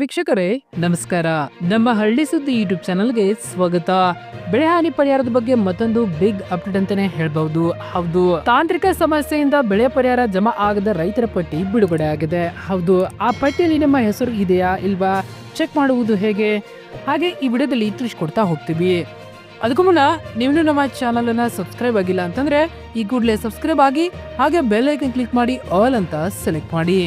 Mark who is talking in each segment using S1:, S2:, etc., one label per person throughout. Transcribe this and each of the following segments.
S1: ವೀಕ್ಷಕರೇ, ನಮಸ್ಕಾರ. ನಮ್ಮ ಹಳ್ಳಿ ಸುದ್ದಿ ಯೂಟ್ಯೂಬ್ ಚಾನಲ್ಗೆ ಸ್ವಾಗತ. ಬೆಳೆ ಹಾನಿ ಪರಿಹಾರದ ಬಗ್ಗೆ ಮತ್ತೊಂದು ಬಿಗ್ ಅಪ್ಡೇಟ್ ಅಂತಾನೆ ಹೇಳ್ಬಹುದು. ಹೌದು, ತಾಂತ್ರಿಕ ಸಮಸ್ಯೆಯಿಂದ ಬೆಳೆ ಪರಿಹಾರ ಜಮಾ ಆಗದ ರೈತರ ಪಟ್ಟಿ ಬಿಡುಗಡೆ ಆಗಿದೆ. ಹೌದು, ಆ ಪಟ್ಟಿಯಲ್ಲಿ ನಿಮ್ಮ ಹೆಸರು ಇದೆಯಾ ಇಲ್ವಾ? ಚೆಕ್ ಮಾಡುವುದು ಹೇಗೆ? ಹಾಗೆ ಈ ವಿಡಿಯೋದಲ್ಲಿ ತಿಳಿಸ್ಕೊಡ್ತಾ ಹೋಗ್ತೀವಿ. ಅದಕ್ಕೂ ಮುನ್ನ ನೀವು ನಮ್ಮ ಚಾನಲ್ ಅನ್ನ ಸಬ್ಸ್ಕ್ರೈಬ್ ಆಗಿಲ್ಲ ಅಂತಂದ್ರೆ ಈ ಕೂಡಲೇ ಸಬ್ಸ್ಕ್ರೈಬ್ ಆಗಿ ಹಾಗೆ ಬೆಲ್ ಐಕನ್ ಕ್ಲಿಕ್ ಮಾಡಿ ಆಲ್ ಅಂತ ಸೆಲೆಕ್ಟ್ ಮಾಡಿ.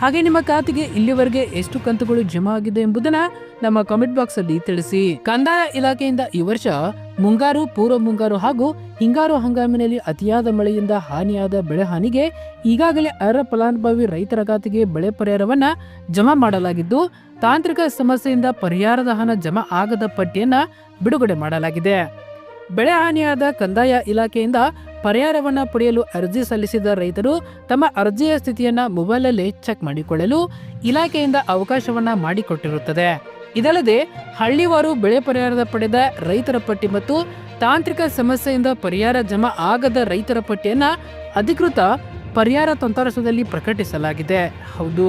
S1: ಹಾಗೆ ನಿಮ್ಮ ಖಾತೆಗೆ ಇಲ್ಲಿವರೆಗೆ ಎಷ್ಟು ಕಂತುಗಳು ಜಮಾ ಆಗಿದೆ ಎಂಬುದನ್ನ ನಮ್ಮ ಕಾಮೆಂಟ್ ಬಾಕ್ಸ್ ಅಲ್ಲಿ ತಿಳಿಸಿ. ಕಂದಾಯ ಇಲಾಖೆಯಿಂದ ಈ ವರ್ಷ ಮುಂಗಾರು, ಪೂರ್ವ ಮುಂಗಾರು ಹಾಗೂ ಹಿಂಗಾರು ಹಂಗಾಮಿನಲ್ಲಿ ಅತಿಯಾದ ಮಳೆಯಿಂದ ಹಾನಿಯಾದ ಬೆಳೆ ಹಾನಿಗೆ ಈಗಾಗಲೇ ಅರ್ಹ ಫಲಾನುಭವಿ ರೈತರ ಖಾತೆಗೆ ಬೆಳೆ ಪರಿಹಾರವನ್ನ ಜಮಾ ಮಾಡಲಾಗಿದ್ದು, ತಾಂತ್ರಿಕ ಸಮಸ್ಯೆಯಿಂದ ಪರಿಹಾರದ ಹಣ ಜಮಾ ಆಗದ ಪಟ್ಟಿಯನ್ನ ಬಿಡುಗಡೆ ಮಾಡಲಾಗಿದೆ. ಬೆಳೆ ಹಾನಿಯಾದ ಕಂದಾಯ ಇಲಾಖೆಯಿಂದ ಪರಿಹಾರವನ್ನ ಪಡೆಯಲು ಅರ್ಜಿ ಸಲ್ಲಿಸಿದ ರೈತರು ತಮ್ಮ ಅರ್ಜಿಯ ಸ್ಥಿತಿಯನ್ನು ಮೊಬೈಲಲ್ಲಿ ಚೆಕ್ ಮಾಡಿಕೊಳ್ಳಲು ಇಲಾಖೆಯಿಂದ ಅವಕಾಶವನ್ನು ಮಾಡಿಕೊಟ್ಟಿರುತ್ತದೆ. ಇದಲ್ಲದೆ ಹಳ್ಳಿವಾರು ಬೆಳೆ ಪರಿಹಾರದ ಪಡೆದ ರೈತರ ಪಟ್ಟಿ ಮತ್ತು ತಾಂತ್ರಿಕ ಸಮಸ್ಯೆಯಿಂದ ಪರಿಹಾರ ಜಮಾ ಆಗದ ರೈತರ ಪಟ್ಟಿಯನ್ನು ಅಧಿಕೃತ ಪರಿಹಾರ ತಂತ್ರಾಂಶದಲ್ಲಿ ಪ್ರಕಟಿಸಲಾಗಿದೆ. ಹೌದು.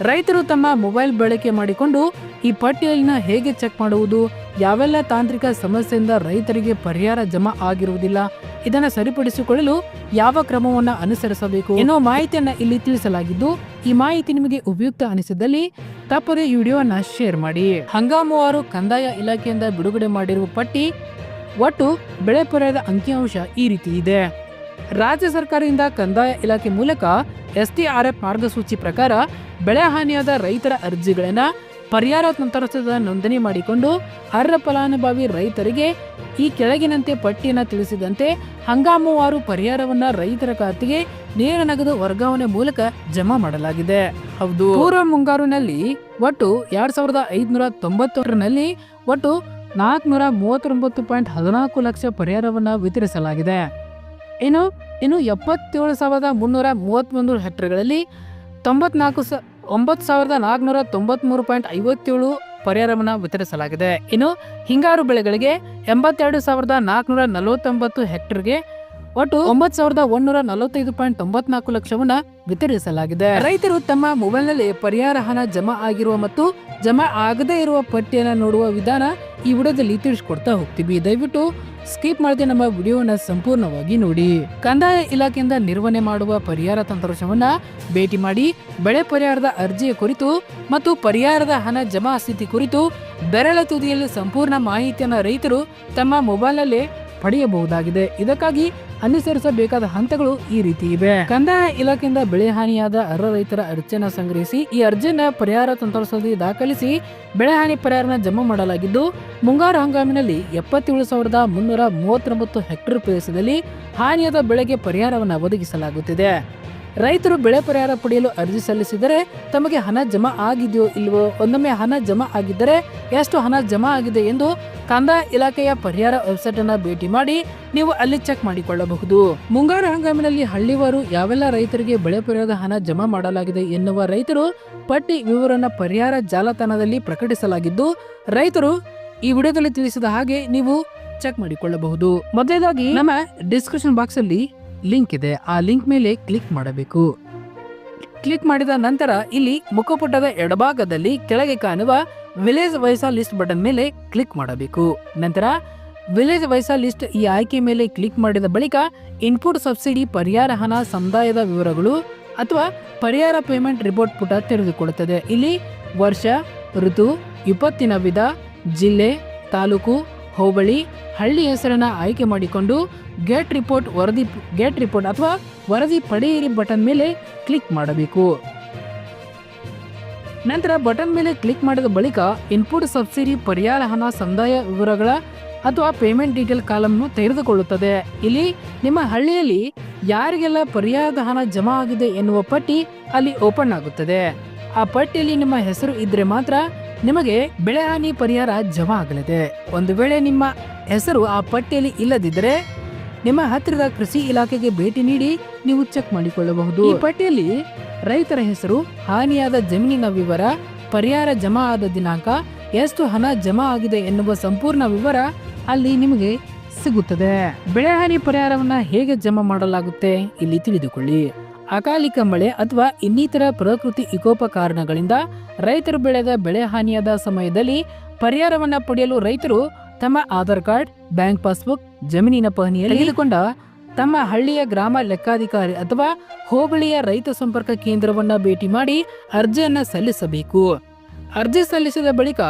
S1: ರೈತರು ತಮ್ಮ ಮೊಬೈಲ್ ಬಳಕೆ ಮಾಡಿಕೊಂಡು ಈ ಪಟ್ಟಿಯಲ್ಲಿನ ಹೇಗೆ ಚೆಕ್ ಮಾಡುವುದು? ಯಾವೆಲ್ಲ ತಾಂತ್ರಿಕ ಸಮಸ್ಯೆಯಿಂದ ರೈತರಿಗೆ ಪರಿಹಾರ ಜಮಾ ಆಗಿರುವುದಿಲ್ಲ, ಇದನ್ನು ಸರಿಪಡಿಸಿಕೊಳ್ಳಲು ಯಾವ ಕ್ರಮವನ್ನು ಅನುಸರಿಸಬೇಕು ಎನ್ನುವ ಮಾಹಿತಿಯನ್ನು ಇಲ್ಲಿ ತಿಳಿಸಲಾಗಿದ್ದು, ಈ ಮಾಹಿತಿ ನಿಮಗೆ ಉಪಯುಕ್ತ ಅನಿಸಿದಲ್ಲಿ ತಪ್ಪದೆ ವಿಡಿಯೋನ ಶೇರ್ ಮಾಡಿ. ಹಂಗಾಮುವಾರು ಕಂದಾಯ ಇಲಾಖೆಯಿಂದ ಬಿಡುಗಡೆ ಮಾಡಿರುವ ಪಟ್ಟಿ, ಒಟ್ಟು ಬೆಳೆ ಪರಿಹಾರದ ಅಂಕಿಅಂಶ ಈ ರೀತಿ ಇದೆ. ರಾಜ್ಯ ಸರ್ಕಾರದಿಂದ ಕಂದಾಯ ಇಲಾಖೆ ಮೂಲಕ ಎಸ್ಟಿಆರ್ಎಫ್ ಮಾರ್ಗಸೂಚಿ ಪ್ರಕಾರ ಬೆಳೆ ಹಾನಿಯಾದ ರೈತರ ಅರ್ಜಿಗಳನ್ನ ಪರಿಹಾರ ತಂತ್ರಾಂಶದ ನೋಂದಣಿ ಮಾಡಿಕೊಂಡು ಅರ್ಹ ಫಲಾನುಭವಿ ರೈತರಿಗೆ ಈ ಕೆಳಗಿನಂತೆ ಪಟ್ಟಿಯನ್ನು ತಿಳಿಸಿದಂತೆ ಹಂಗಾಮುವಾರು ಪರಿಹಾರವನ್ನ ರೈತರ ಖಾತೆಗೆ ನೇರ ನಗದು ವರ್ಗಾವಣೆ ಮೂಲಕ ಜಮಾ ಮಾಡಲಾಗಿದೆ. ಹೌದು. ಪೂರ್ವ ಮುಂಗಾರಿನಲ್ಲಿ ಒಟ್ಟು ಎರಡ್ ಸಾವಿರದ ಐದುನೂರ ತೊಂಬತ್ತೊಂದರಲ್ಲಿ ಒಟ್ಟು ನಾಲ್ಕುನೂರ ಮೂವತ್ತೊಂಬತ್ತು ಪಾಯಿಂಟ್ ಹದಿನಾಲ್ಕು ಲಕ್ಷ ಪರಿಹಾರವನ್ನ ವಿತರಿಸಲಾಗಿದೆ. ಇನ್ನು ಇನ್ನು ಎಪ್ಪತ್ತೇಳು ಸಾವಿರದ ಮುನ್ನೂರ ಮೂವತ್ತ್ಮೂರು ಹೆಕ್ಟರ್ಗಳಲ್ಲಿ ತೊಂಬತ್ನಾಲ್ಕು ಸ ಒಂಬತ್ತು ಸಾವಿರದ ನಾಲ್ಕುನೂರ ತೊಂಬತ್ಮೂರು ಪಾಯಿಂಟ್ ಐವತ್ತೇಳು ಪರಿಹಾರವನ್ನು ವಿತರಿಸಲಾಗಿದೆ. ಇನ್ನು ಹಿಂಗಾರು ಬೆಳೆಗಳಿಗೆ ಎಂಬತ್ತೆರಡು ಸಾವಿರದ ನಾಲ್ಕುನೂರ ನಲವತ್ತೊಂಬತ್ತು ಹೆಕ್ಟರ್ಗೆ ಒಟ್ಟು ಒಂಬತ್ತು ಸಾವಿರದ ಒಂದೂರ ನಲವತ್ತೈದು ಪಾಯಿಂಟ್ ತೊಂಬತ್ನಾಲ್ಕು ಲಕ್ಷವನ್ನ ವಿತರಿಸಲಾಗಿದೆ. ರೈತರು ತಮ್ಮ ಮೊಬೈಲ್ನಲ್ಲಿ ಪರಿಹಾರ ಹಣ ಜಮಾ ಆಗಿರುವ ಮತ್ತು ಜಮಾ ಆಗದೇ ಇರುವ ಪಟ್ಟಿಯನ್ನು ನೋಡುವ ವಿಧಾನ ಈ ವಿಡಿಯೋದಲ್ಲಿ ತಿಳಿಸ್ಕೊಡ್ತಾ ಹೋಗ್ತೀವಿ. ದಯವಿಟ್ಟು ಸ್ಕಿಪ್ ಮಾಡದೆ ನಮ್ಮ ವಿಡಿಯೋನ ಸಂಪೂರ್ಣವಾಗಿ ನೋಡಿ. ಕಂದಾಯ ಇಲಾಖೆಯಿಂದ ನಿರ್ವಹಣೆ ಮಾಡುವ ಪರಿಹಾರ ತಂತ್ರಾಂಶವನ್ನ ಭೇಟಿ ಮಾಡಿ ಬೆಳೆ ಪರಿಹಾರದ ಅರ್ಜಿಯ ಕುರಿತು ಮತ್ತು ಪರಿಹಾರದ ಹಣ ಜಮಾ ಸ್ಥಿತಿ ಕುರಿತು ಬೆರಳ ತುದಿಯಲ್ಲಿ ಸಂಪೂರ್ಣ ಮಾಹಿತಿಯನ್ನು ರೈತರು ತಮ್ಮ ಮೊಬೈಲ್ನಲ್ಲೇ ಪಡೆಯಬಹುದಾಗಿದೆ. ಇದಕ್ಕಾಗಿ ಅನುಸರಿಸಬೇಕಾದ ಹಂತಗಳು ಈ ರೀತಿ ಇವೆ. ಕಂದಾಯ ಇಲಾಖೆಯಿಂದ ಬೆಳೆ ಹಾನಿಯಾದ ಅರ್ಹ ರೈತರ ಅರ್ಜಿಯನ್ನು ಸಂಗ್ರಹಿಸಿ, ಈ ಅರ್ಜಿಯನ್ನ ಪರಿಹಾರ ತಂತ್ರಾಂಶದಲ್ಲಿ ದಾಖಲಿಸಿ ಬೆಳೆ ಹಾನಿ ಪರಿಹಾರನ ಜಮಾ ಮಾಡಲಾಗಿದ್ದು, ಮುಂಗಾರು ಹಂಗಾಮಿನಲ್ಲಿ ಎಪ್ಪತ್ತೇಳು ಸಾವಿರದ ಮುನ್ನೂರ ಮೂವತ್ತೊಂಬತ್ತು ಹೆಕ್ಟೇರ್ ಪ್ರದೇಶದಲ್ಲಿ ಹಾನಿಯಾದ ಬೆಳೆಗೆ ಪರಿಹಾರವನ್ನು ಒದಗಿಸಲಾಗುತ್ತಿದೆ. ರೈತರು ಬೆಳೆ ಪರಿಹಾರ ಪಡೆಯಲು ಅರ್ಜಿ ಸಲ್ಲಿಸಿದರೆ ತಮಗೆ ಹಣ ಜಮಾ ಆಗಿದೆಯೋ ಇಲ್ಲವೋ ಒಂದೊಮ್ಮೆ ಹಣ ಜಮಾ ಆಗಿದ್ದರೆ ಎಷ್ಟು ಹಣ ಜಮಾ ಆಗಿದೆ ಎಂದು ಕಂದಾಯ ಇಲಾಖೆಯ ಪರಿಹಾರ ವೆಬ್ಸೈಟ್ ಅನ್ನ ಭೇಟಿ ಮಾಡಿ ನೀವು ಅಲ್ಲಿ ಚೆಕ್ ಮಾಡಿಕೊಳ್ಳಬಹುದು. ಮುಂಗಾರು ಹಂಗಾಮಿನಲ್ಲಿ ಹಳ್ಳಿವಾರು ಯಾವೆಲ್ಲ ರೈತರಿಗೆ ಬೆಳೆ ಪರಿಹಾರದ ಹಣ ಜಮಾ ಮಾಡಲಾಗಿದೆ ಎನ್ನುವ ರೈತರು ಪಟ್ಟಿ ವಿವರನ್ನ ಪರಿಹಾರ ಜಾಲತಾಣದಲ್ಲಿ ಪ್ರಕಟಿಸಲಾಗಿದ್ದು, ರೈತರು ಈ ವಿಡಿಯೋದಲ್ಲಿ ತಿಳಿಸಿದ ಹಾಗೆ ನೀವು ಚೆಕ್ ಮಾಡಿಕೊಳ್ಳಬಹುದು. ಮೊದಲನೇದಾಗಿ ನಮ್ಮ ಡಿಸ್ಕ್ರಿಪ್ಷನ್ ಬಾಕ್ಸ್ ಅಲ್ಲಿ ಲಿಂಕ್ ಇದೆ, ಆ ಲಿಂಕ್ ಮೇಲೆ ಕ್ಲಿಕ್ ಮಾಡಬೇಕು. ಕ್ಲಿಕ್ ಮಾಡಿದ ನಂತರ ಇಲ್ಲಿ ಮುಖಪುಟದ ಎಡಭಾಗದಲ್ಲಿ ಕೆಳಗೆ ಕಾಣುವ ವಿಲೇಜ್ ವೈಸಾ ಲಿಸ್ಟ್ ಬಟನ್ ಮೇಲೆ ಕ್ಲಿಕ್ ಮಾಡಬೇಕು. ನಂತರ ವಿಲೇಜ್ ವೈಸಾ ಲಿಸ್ಟ್ ಈ ಆಯ್ಕೆ ಮೇಲೆ ಕ್ಲಿಕ್ ಮಾಡಿದ ಬಳಿಕ ಇನ್ಪುಟ್ ಸಬ್ಸಿಡಿ ಪರಿಹಾರ ಹಣ ಸಮುದಾಯದ ವಿವರಗಳು ಅಥವಾ ಪರಿಹಾರ ಪೇಮೆಂಟ್ ರಿಪೋರ್ಟ್ ಪುಟ ತೆರೆದುಕೊಳ್ಳುತ್ತದೆ. ಇಲ್ಲಿ ವರ್ಷ, ಋತು, ಇಪ್ಪತ್ತಿನ ವಿಧ, ಜಿಲ್ಲೆ, ತಾಲೂಕು ಹೋಬಳಿ ಹಳ್ಳಿ ಹೆಸರನ್ನ ಆಯ್ಕೆ ಮಾಡಿಕೊಂಡು ಗೇಟ್ ರಿಪೋರ್ಟ್ ವರದಿ, ಗೇಟ್ ರಿಪೋರ್ಟ್ ಅಥವಾ ವರದಿ ಪಡೆಯಿರಿ ಬಟನ್ ಮೇಲೆ ಕ್ಲಿಕ್ ಮಾಡಬೇಕು. ನಂತರ ಬಟನ್ ಮೇಲೆ ಕ್ಲಿಕ್ ಮಾಡಿದ ಬಳಿಕ ಇನ್ಪುಟ್ ಸಬ್ಸಿಡಿ ಪರ್ಯಾಯ ಹಣ ಸಂದಾಯ ವಿವರಗಳ ಅಥವಾ ಪೇಮೆಂಟ್ ಡೀಟೇಲ್ ಕಾಲಮ್ನು ತೆರೆದುಕೊಳ್ಳುತ್ತದೆ ಇಲ್ಲಿ ನಿಮ್ಮ ಹಳ್ಳಿಯಲ್ಲಿ ಯಾರಿಗೆಲ್ಲ ಪರ್ಯಾಯದ ಹಣ ಜಮಾ ಆಗಿದೆ ಎನ್ನುವ ಪಟ್ಟಿ ಅಲ್ಲಿ ಓಪನ್ ಆಗುತ್ತದೆ. ಆ ಪಟ್ಟಿಯಲ್ಲಿ ನಿಮ್ಮ ಹೆಸರು ಇದ್ದರೆ ಮಾತ್ರ ನಿಮಗೆ ಬೆಳೆ ಹಾನಿ ಪರಿಹಾರ ಜಮಾ ಆಗಲಿದೆ. ಒಂದು ವೇಳೆ ನಿಮ್ಮ ಹೆಸರು ಆ ಪಟ್ಟಿಯಲ್ಲಿ ಇಲ್ಲದಿದ್ದರೆ ನಿಮ್ಮ ಹತ್ತಿರದ ಕೃಷಿ ಇಲಾಖೆಗೆ ಭೇಟಿ ನೀಡಿ ನೀವು ಚೆಕ್ ಮಾಡಿಕೊಳ್ಳಬಹುದು. ಈ ಪಟ್ಟಿಯಲ್ಲಿ ರೈತರ ಹೆಸರು, ಹಾನಿಯಾದ ಜಮೀನಿನ ವಿವರ, ಪರಿಹಾರ ಜಮಾ ಆದ ದಿನಾಂಕ, ಎಷ್ಟು ಹಣ ಜಮಾ ಆಗಿದೆ ಎನ್ನುವ ಸಂಪೂರ್ಣ ವಿವರ ಅಲ್ಲಿ ನಿಮಗೆ ಸಿಗುತ್ತದೆ. ಬೆಳೆಹಾನಿ ಪರಿಹಾರವನ್ನ ಹೇಗೆ ಜಮಾ ಮಾಡಲಾಗುತ್ತೆ ಇಲ್ಲಿ ತಿಳಿದುಕೊಳ್ಳಿ. ಅಕಾಲಿಕ ಮಳೆ ಅಥವಾ ಇನ್ನಿತರ ಪ್ರಕೃತಿ ವಿಕೋಪ ಕಾರಣಗಳಿಂದ ರೈತರು ಬೆಳೆದ ಬೆಳೆ ಹಾನಿಯಾದ ಸಮಯದಲ್ಲಿ ಪರಿಹಾರವನ್ನು ಪಡೆಯಲು ರೈತರು ತಮ್ಮ ಆಧಾರ್ ಕಾರ್ಡ್, ಬ್ಯಾಂಕ್ ಪಾಸ್ಬುಕ್, ಜಮೀನಿನ ಪಹಣಿಯಲ್ಲಿ ತೆಗೆದುಕೊಂಡ ತಮ್ಮ ಹಳ್ಳಿಯ ಗ್ರಾಮ ಲೆಕ್ಕಾಧಿಕಾರಿ ಅಥವಾ ಹೋಬಳಿಯ ರೈತ ಸಂಪರ್ಕ ಕೇಂದ್ರವನ್ನು ಭೇಟಿ ಮಾಡಿ ಅರ್ಜಿಯನ್ನು ಸಲ್ಲಿಸಬೇಕು. ಅರ್ಜಿ ಸಲ್ಲಿಸಿದ ಬಳಿಕ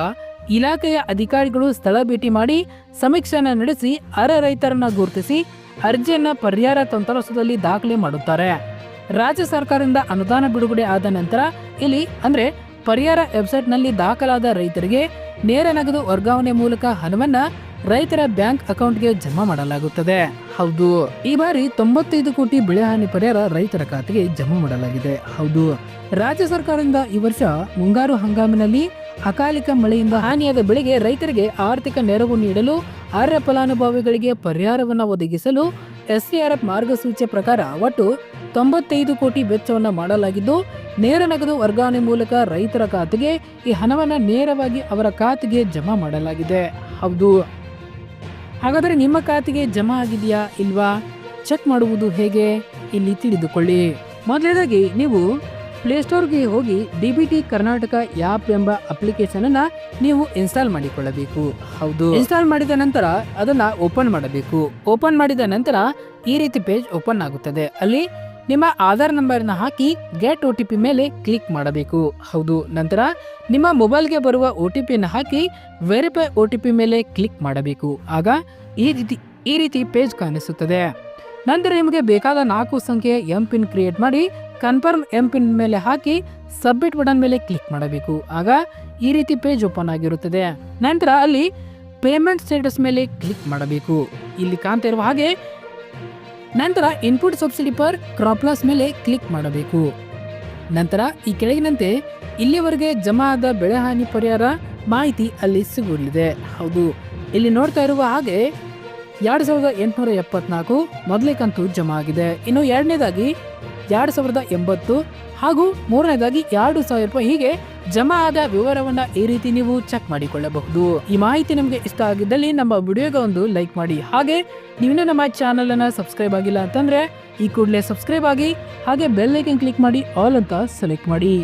S1: ಇಲಾಖೆಯ ಅಧಿಕಾರಿಗಳು ಸ್ಥಳ ಭೇಟಿ ಮಾಡಿ ಸಮೀಕ್ಷೆಯನ್ನು ನಡೆಸಿ ಅರ ರೈತರನ್ನು ಗುರುತಿಸಿ ಅರ್ಜಿಯನ್ನು ಪರಿಹಾರ ತಂತ್ರಾಂಶದಲ್ಲಿ ದಾಖಲೆ ಮಾಡುತ್ತಾರೆ. ರಾಜ್ಯ ಸರ್ಕಾರದಿಂದ ಅನುದಾನ ಬಿಡುಗಡೆ ಆದ ನಂತರ ಇಲ್ಲಿ ಅಂದ್ರೆ ಪರಿಹಾರ ವೆಬ್ಸೈಟ್ನಲ್ಲಿ ದಾಖಲಾದ ರೈತರಿಗೆ ನೇರ ನಗದು ವರ್ಗಾವಣೆ ಮೂಲಕ ಹಣವನ್ನ ರೈತರ ಬ್ಯಾಂಕ್ ಅಕೌಂಟ್ಗೆ ಜಮಾ ಮಾಡಲಾಗುತ್ತದೆ. ಹೌದು. ಈ ಬಾರಿ ತೊಂಬತ್ತೈದು ಕೋಟಿ ಬೆಳೆ ಹಾನಿ ಪರಿಹಾರ ರೈತರ ಖಾತೆಗೆ ಜಮಾ ಮಾಡಲಾಗಿದೆ. ಹೌದು. ರಾಜ್ಯ ಸರ್ಕಾರದಿಂದ ಈ ವರ್ಷ ಮುಂಗಾರು ಹಂಗಾಮಿನಲ್ಲಿ ಅಕಾಲಿಕ ಮಳೆಯಿಂದ ಹಾನಿಯಾದ ಬೆಳೆಗೆ ರೈತರಿಗೆ ಆರ್ಥಿಕ ನೆರವು ನೀಡಲು ಅರ್ಹ ಫಲಾನುಭವಿಗಳಿಗೆ ಪರಿಹಾರವನ್ನು ಒದಗಿಸಲು ಎಸ್ಸಿಆರ್ಎಫ್ ಮಾರ್ಗಸೂಚಿಯ ಪ್ರಕಾರ ಒಟ್ಟು ತೊಂಬತ್ತೈದು ಕೋಟಿ ವೆಚ್ಚವನ್ನು ಮಾಡಲಾಗಿದ್ದು, ನೇರ ನಗದು ವರ್ಗಾವಣೆ ಮೂಲಕ ರೈತರ ಖಾತೆಗೆ ಈ ಹಣವನ್ನು ನೇರವಾಗಿ ಅವರ ಖಾತೆಗೆ ಜಮಾ ಮಾಡಲಾಗಿದೆ. ಹೌದು. ಹಾಗಾದರೆ ನಿಮ್ಮ ಖಾತೆಗೆ ಜಮಾ ಆಗಿದೆಯಾ ಇಲ್ವಾ? ಚೆಕ್ ಮಾಡುವುದು ಹೇಗೆ? ಇಲ್ಲಿ ತಿಳಿದುಕೊಳ್ಳಿ. ಮೊದಲನೇದಾಗಿ ನೀವು ಪ್ಲೇಸ್ಟೋರ್ಗೆ ಹೋಗಿ D B T Karnataka app ಎಂಬ ಅಪ್ಲಿಕೇಶನ್ ಅನ್ನ ನೀವು ಇನ್ಸ್ಟಾಲ್ ಮಾಡಿಕೊಳ್ಳಬೇಕು. ಹೌದು. ಇನ್ಸ್ಟಾಲ್ ಮಾಡಿದ ನಂತರ ಅದನ್ನ ಓಪನ್ ಮಾಡಬೇಕು. ಓಪನ್ ಮಾಡಿದ ನಂತರ ಈ ರೀತಿ ಪೇಜ್ ಓಪನ್ ಆಗುತ್ತದೆ. ಅಲ್ಲಿ ನಿಮ್ಮ ಆಧಾರ್ ನಂಬರ್ನ ಹಾಕಿ ಗೆಟ್ ಒ ಟಿ ಪಿ ಮೇಲೆ ಕ್ಲಿಕ್ ಮಾಡಬೇಕು. ಹೌದು. ನಂತರ ನಿಮ್ಮ ಮೊಬೈಲ್ಗೆ ಬರುವ ಒ ಟಿ ಪಿಯನ್ನು ಹಾಕಿ ವೆರಿಫೈ ಒ ಟಿ ಪಿ ಮೇಲೆ ಕ್ಲಿಕ್ ಮಾಡಬೇಕು. ಆಗ ಈ ರೀತಿ ಈ ರೀತಿ ಪೇಜ್ ಕಾಣಿಸುತ್ತದೆ. ನಂತರ ನಿಮಗೆ ಬೇಕಾದ ನಾಲ್ಕು ಸಂಖ್ಯೆಯ ಎಂ ಪಿನ್ ಕ್ರಿಯೇಟ್ ಮಾಡಿ ಕನ್ಫರ್ಮ್ ಎಂ ಪಿನ್ ಮೇಲೆ ಹಾಕಿ ಸಬ್ಮಿಟ್ ಬಟನ್ ಮೇಲೆ ಕ್ಲಿಕ್ ಮಾಡಬೇಕು. ಆಗ ಈ ರೀತಿ ಪೇಜ್ ಓಪನ್ ಆಗಿರುತ್ತದೆ. ನಂತರ ಅಲ್ಲಿ ಪೇಮೆಂಟ್ ಸ್ಟೇಟಸ್ ಮೇಲೆ ಕ್ಲಿಕ್ ಮಾಡಬೇಕು. ಇಲ್ಲಿ ಕಾಣ್ತಾ ಇರುವ ಹಾಗೆ, ನಂತರ ಇನ್ಪುಟ್ ಸಬ್ಸಿಡಿ ಪರ್ ಕ್ರಾಪ್ಲಾಸ್ ಮೇಲೆ ಕ್ಲಿಕ್ ಮಾಡಬೇಕು. ನಂತರ ಈ ಕೆಳಗಿನಂತೆ ಇಲ್ಲಿವರೆಗೆ ಜಮಾ ಆದ ಬೆಳೆ ಹಾನಿ ಪರಿಹಾರ ಮಾಹಿತಿ ಅಲ್ಲಿ ಸಿಗಲಿದೆ ಹೌದು, ಇಲ್ಲಿ ನೋಡ್ತಾ ಇರುವ ಹಾಗೆ ಎರಡು ಸಾವಿರದ ಎಂಟುನೂರ ಎಪ್ಪತ್ನಾಲ್ಕು ಮೊದಲೇ ಕಂತು ಜಮಾ ಆಗಿದೆ ಇನ್ನು ಎರಡನೇದಾಗಿ ಎರಡು ಸಾವಿರದ ಎಂಬತ್ತು ಹಾಗೂ ಮೂರನೇದಾಗಿ ಎರಡು ಸಾವಿರ ರೂಪಾಯಿ ಹೀಗೆ ಜಮಾ ಆದ ವಿವರವನ್ನ ಈ ರೀತಿ ನೀವು ಚೆಕ್ ಮಾಡಿಕೊಳ್ಳಬಹುದು. ಈ ಮಾಹಿತಿ ನಿಮಗೆ ಇಷ್ಟ ಆಗಿದ್ದಲ್ಲಿ ನಮ್ಮ ವಿಡಿಯೋಗೆ ಒಂದು ಲೈಕ್ ಮಾಡಿ. ಹಾಗೆ ನೀವು ನಮ್ಮ ಚಾನಲ್ ಅನ್ನ ಸಬ್ಸ್ಕ್ರೈಬ್ ಆಗಿಲ್ಲ ಅಂತಂದ್ರೆ ಈ ಕೂಡಲೇ ಸಬ್ಸ್ಕ್ರೈಬ್ ಆಗಿ ಹಾಗೆ ಬೆಲ್ ಐಕನ್ ಕ್ಲಿಕ್ ಮಾಡಿ ಆಲ್ ಅಂತ ಸೆಲೆಕ್ಟ್ ಮಾಡಿ.